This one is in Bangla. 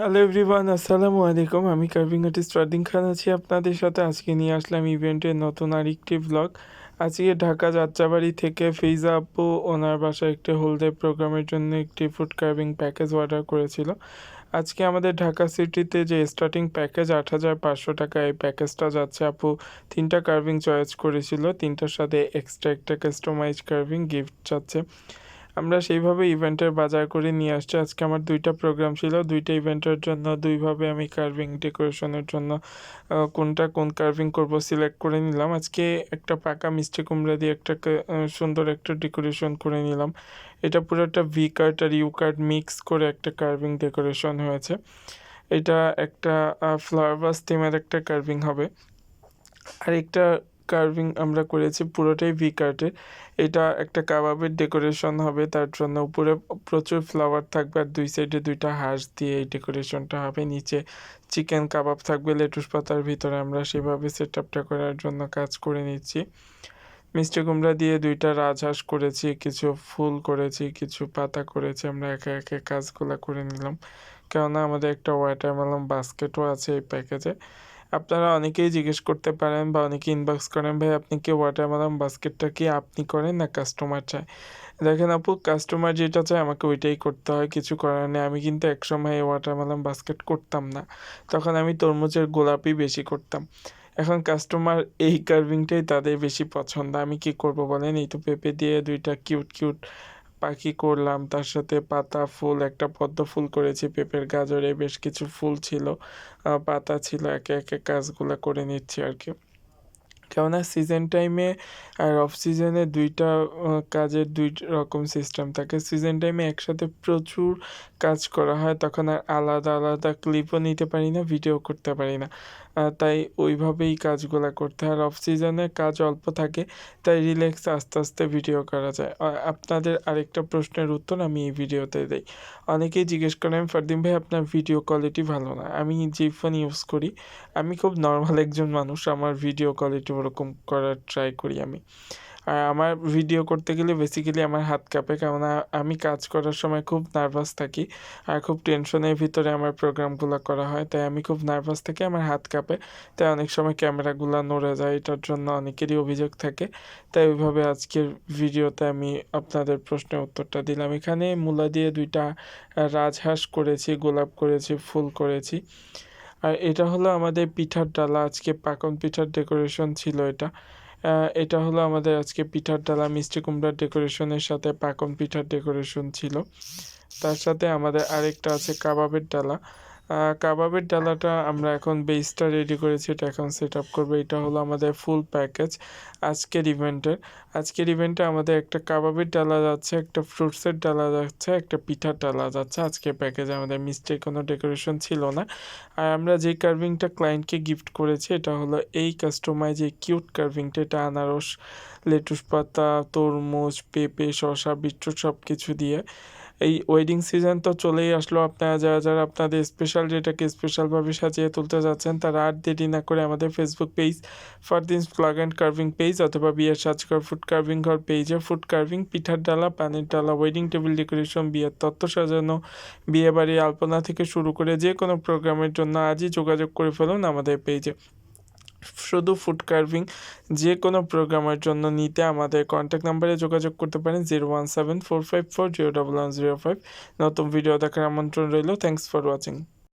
হ্যালো এভরিওয়ান আসসালামু আলাইকুম। আমি কার্ভিং আর্টিস্ট রাদিন খান আছি আপনাদের সাথে। আজকে নিয়ে আসলাম ইভেন্টের নতুন আরেকটি ব্লগ আজকে ঢাকা যাত্রাবাড়ি থেকে ফেইজা আপু ওনার বাসায় একটি হোলডে প্রোগ্রামের জন্য একটি ফুড কার্ভিং প্যাকেজ অর্ডার করেছিল। আজকে আমাদের ঢাকা সিটিতে যে স্টার্টিং প্যাকেজ আট হাজার পাঁচশো টাকা, এই প্যাকেজটা যাচ্ছে আপু তিনটা কার্ভিং চয়েস করেছিল। তিনটার সাথে এক্সট্রা একটা কাস্টমাইজ কার্ভিং গিফট যাচ্ছে। আমরা সেইভাবে ইভেন্টের বাজার করে নিয়ে আসছি। আজকে আমার দুইটা প্রোগ্রাম ছিল। দুইটা ইভেন্টের জন্য, দুইভাবে আমি কার্ভিং ডেকোরেশনের জন্য কোনটা কোন কার্ভিং করব সিলেক্ট করে নিলাম। আজকে একটা পাকা মিষ্টি কুমড়া দিয়ে একটা সুন্দর একটা ডেকোরেশন করে নিলাম। এটা পুরো একটা ভি কার্ড আর ইউ কার্ড মিক্স করে একটা কার্ভিং ডেকোরেশন হয়েছে। এটা একটা ফ্লাওয়ার বাস থিমের একটা কার্ভিং হবে। আর একটা কার্ভিং আমরা করেছি, পুরোটাই ভি কার্টের এটা একটা কাবাবের ডেকোরেশন হবে, তার জন্য উপরে প্রচুর ফ্লাওয়ার থাকবে আর দুই সাইডে দুইটা হাঁস দিয়ে এই ডেকোরেশনটা হবে। নিচে চিকেন কাবাব থাকবে, লেটুস পাতার ভিতরে আমরা সেভাবে সেট আপটা করার জন্য কাজ করে নিচ্ছি। মিষ্টি কুমড়া দিয়ে দুইটা রাজহাঁস করেছি, কিছু ফুল করেছি, কিছু পাতা করেছি, আমরা একে একে কাজগুলো করে নিলাম। কেননা আমাদের একটা ওয়াটারমেলন বাস্কেটও আছে এই প্যাকেজে আপনারা অনেকেই জিজ্ঞেস করতে পারেন বা অনেকে ইনবক্স করেন, ভাই, আপনি কি ওয়াটারমেলন বাস্কেটটা কি আপনি করেন না কাস্টমার চায়? দেখেন আপু কাস্টমার যেটা চায় আমাকে ওইটাই করতে হয়, কিছু করার নেই। আমি কিন্তু একসময় এই ওয়াটারমেলন বাস্কেট করতাম না। তখন আমি তরমুজের গোলাপই বেশি করতাম। এখন কাস্টমার এই কার্ভিংটাই তাদের বেশি পছন্দ। আমি কি করব বলেন? এই তো পেঁপে দিয়ে দুইটা কিউট কিউট পাখি করলাম, তার সাথে পাতা, ফুল, একটা পদ্ম ফুল করেছি, পেঁপের গাজরে বেশ কিছু ফুল ছিল। পাতা ছিল, একে একে কাজগুলো করে নিচ্ছি আর কি। কেননা সিজন টাইমে আর অফ সিজনে দুইটা কাজের দুই রকম সিস্টেম থাকে। সিজন টাইমে একসাথে প্রচুর কাজ করা হয়, তখন আর আলাদা আলাদা ক্লিপও নিতে পারি না ভিডিও করতে পারি না। তাই ওইভাবেই কাজগুলো করতে হয়। আর অফ সিজনে কাজ অল্প থাকে, তাই রিল্যাক্স আস্তে আস্তে ভিডিও করা যায়। আপনাদের আরেকটা প্রশ্নের উত্তর আমি এই ভিডিওতে দিই। অনেকেই জিজ্ঞেস করেন, ফারদিন ভাই, আপনার ভিডিও কোয়ালিটি ভালো না? আমি যে ফোন ইউজ করি, আমি খুব নর্মাল একজন মানুষ, আমার ভিডিও কোয়ালিটি ওরকম করার ট্রাই করি আমি। আর আমার ভিডিও করতে গেলে বেসিক্যালি আমার হাত কাঁপে কেননা আমি কাজ করার সময় খুব নার্ভাস থাকি আর খুব টেনশনের ভিতরে আমার প্রোগ্রামগুলো করা হয়, তাই আমি খুব নার্ভাস থাকি, আমার হাত কাঁপে। তাই অনেক সময় ক্যামেরাগুলো নড়ে যায়, এটার জন্য অনেকেরই অভিযোগ থাকে। তাই ওইভাবে আজকের ভিডিওতে আমি আপনাদের প্রশ্নের উত্তরটা দিলাম। এখানে মূলা দিয়ে দুইটা রাজহাঁস করেছি, গোলাপ করেছি, ফুল করেছি। আর এটা হলো আমাদের পিঠার ডালা, আজকে পাকন পিঠার ডেকোরেশন ছিল এটা। এটা হলো আমাদের আজকে পিঠার ডালা, মিষ্টি কুমড়ার ডেকোরেশনের সাথে পাকন পিঠার ডেকোরেশন ছিল। তার সাথে আমাদের আরেকটা আছে কাবাবের ডালা। কাবাবের ডালাটা আমরা এখন বেসটা রেডি করেছি, এটা এখন সেট আপ করব। এটা হলো আমাদের ফুল প্যাকেজ আজকের ইভেন্টের আজকের ইভেন্টে আমাদের একটা কাবাবের ডালা যাচ্ছে, একটা ফ্রুটসের ডালা যাচ্ছে, একটা পিঠার ডালা যাচ্ছে। আজকে প্যাকেজে আমাদের মিস্টেক কোনো ডেকোরেশন ছিল না। আর আমরা যে কার্ভিংটা ক্লায়েন্টকে গিফট করেছি, এটা হলো এই কাস্টমাইজ এই কিউট কার্ভিংটা এটা আনারস লেটুস পাতা, তরমুজ, পেঁপে, শসা বিট্রুট সব কিছু দিয়ে এই ওয়েডিং সিজন তো চলেই আসলো। আপনারা যারা যারা আপনাদের স্পেশাল ডেটাকে স্পেশালভাবে সাজিয়ে তুলতে যাচ্ছেন, তারা আর দেরি না করে আমাদের Facebook page Fardin's plug and carving page অথবা বিয়ের সাজঘর ফুড কার্ভিং ঘর পেজে ফুড কার্ভিং পিঠার ডালা, পানির ডালা ওয়েডিং টেবিল ডেকোরেশন বিয়ের তত্ত্ব সাজানো বিয়ে বাড়ি আলপনা থেকে শুরু করে যে কোনো প্রোগ্রামের জন্য আজই যোগাযোগ করে ফেলুন আমাদের পেজে শুধু ফুড কার্ভিং যে কোনো প্রোগ্রামের জন্য নিতে আমাদের কন্ট্যাক্ট নাম্বারে যোগাযোগ করতে পারেন zero one seven four five four zero double one zero five নতুন ভিডিও দেখার আমন্ত্রণ রইল। Thanks for watching